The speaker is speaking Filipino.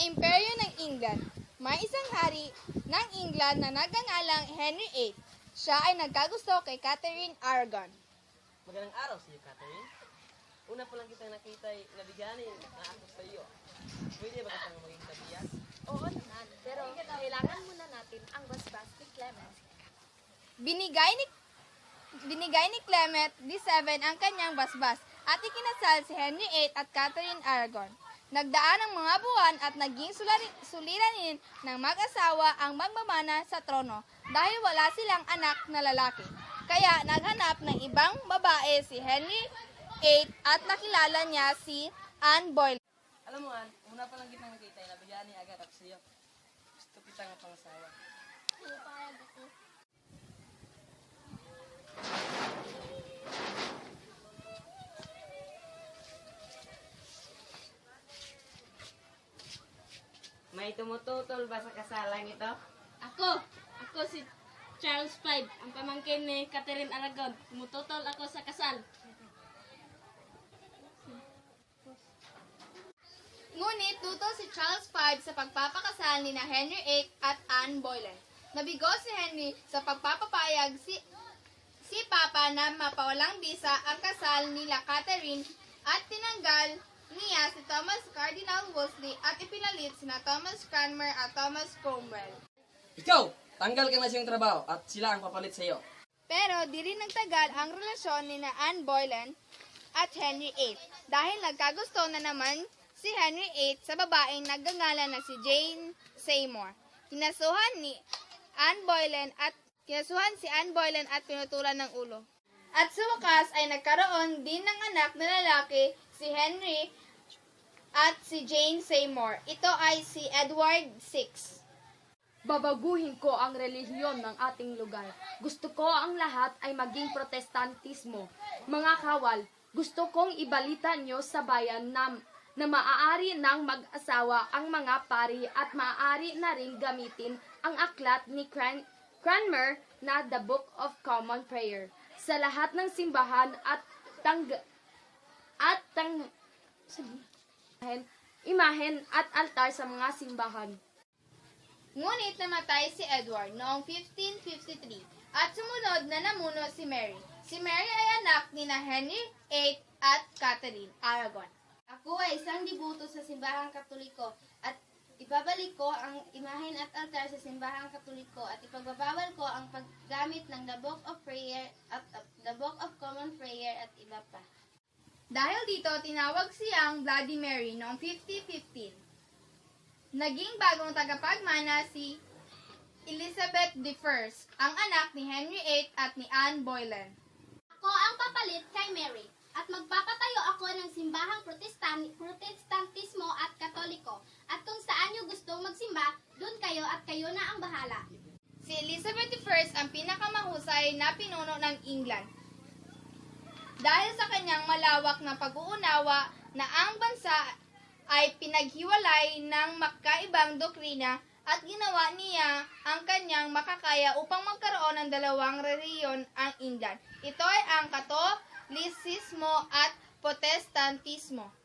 imperyo ng England, may isang hari ng England na nagangalang Henry VIII. Siya ay nagkagusto kay Catherine Aragon. Magandang araw sa iyo, Catherine. Una pa lang kita nakita ay nabiganin na ako sa iyo. Pwede ba kitang maging kabiyak? Oo naman, pero kailangan muna natin ang basbas ni Clement. Binigay ni binigay ni Clement XVII ang kanyang basbas at ikinasal si Henry VIII at Catherine Aragon. Nagdaan ang mga buwan at naging suliranin ng mag-asawa ang magmamana sa trono dahil wala silang anak na lalaki. Kaya naghanap ng ibang babae si Henry VIII at nakilala niya si Anne Boleyn. Alam mo, Ann, una pa lang kita nakita ay nabiganin agad ako sa iyo. Gusto kita nga pangasawa. May tumututol ba sa kasalang ito? Ako, ako si Charles V, ang pamangkin ni Catherine Aragon. Tumututol ako sa kasal. Ngunit tutol si Charles V sa pagpapakasal ni na Henry VIII at Anne Boleyn. Nabigo si Henry sa pagpapapayag si si Papa na mapawalang bisa ang kasal nila Catherine at tinanggal niya si Thomas Cardinal Wolsey at ipinalit sina Thomas Cranmer at Thomas Cromwell. Ikaw! Tanggal ka na siyang trabaho at sila ang papalit sa iyo. Pero di rin nagtagal ang relasyon ni na Anne Boleyn at Henry VIII dahil nagkagusto na naman si Henry VIII sa babaeng nagngangalan na si Jane Seymour. Kinasuhan ni Anne Boleyn at kinasuhan si Anne Boleyn at pinutulan ng ulo. At sa wakas ay nagkaroon din ng anak na lalaki si Henry at si Jane Seymour. Ito ay si Edward VI. Babaguhin ko ang relihiyon ng ating lugar. Gusto ko ang lahat ay maging protestantismo. Mga kawal, gusto kong ibalita nyo sa bayan na, na maaari ng mag-asawa ang mga pari at maaari na rin gamitin ang aklat ni Cran- Cranmer na The Book of Common Prayer sa lahat ng simbahan at tang at tang imahen, imahen at altar sa mga simbahan. Ngunit namatay si Edward noong 1553 at sumunod na namuno si Mary. Si Mary ay anak ni na Henry VIII at Catherine Aragon. Ako ay isang dibuto sa simbahang katoliko at ibabalik ko ang imahen at altar sa simbahang katoliko at ipagbabawal ko ang paggamit ng the Book of Prayer at at the Book of Common Prayer at iba pa. Dahil dito, tinawag siyang Bloody Mary noong 5015. Naging bagong tagapagmana si Elizabeth I, ang anak ni Henry VIII at ni Anne Boleyn. Ako ang papalit kay Mary at magpapatayo ako ng simbahang protestan protestantismo at katoliko. At kung saan nyo gustong magsimba, dun kayo at kayo na ang bahala. Si Elizabeth I ang pinakamahusay na pinuno ng England. Dahil sa kanyang malawak na pag-uunawa na ang bansa ay pinaghiwalay ng magkaibang doktrina at ginawa niya ang kanyang makakaya upang magkaroon ng dalawang reliyon ang England. Ito ay ang Katolisismo at Protestantismo.